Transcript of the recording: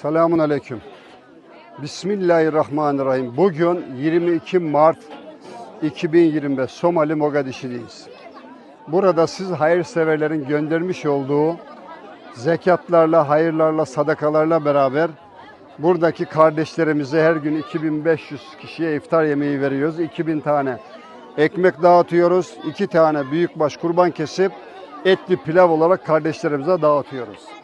Selamun Aleyküm. Bismillahirrahmanirrahim. Bugün 22 Mart 2025 Somali Mogadişi'deyiz. Burada siz hayırseverlerin göndermiş olduğu zekatlarla, hayırlarla, sadakalarla beraber buradaki kardeşlerimize her gün 2500 kişiye iftar yemeği veriyoruz. 2000 tane ekmek dağıtıyoruz. 2 tane büyükbaş kurban kesip etli pilav olarak kardeşlerimize dağıtıyoruz.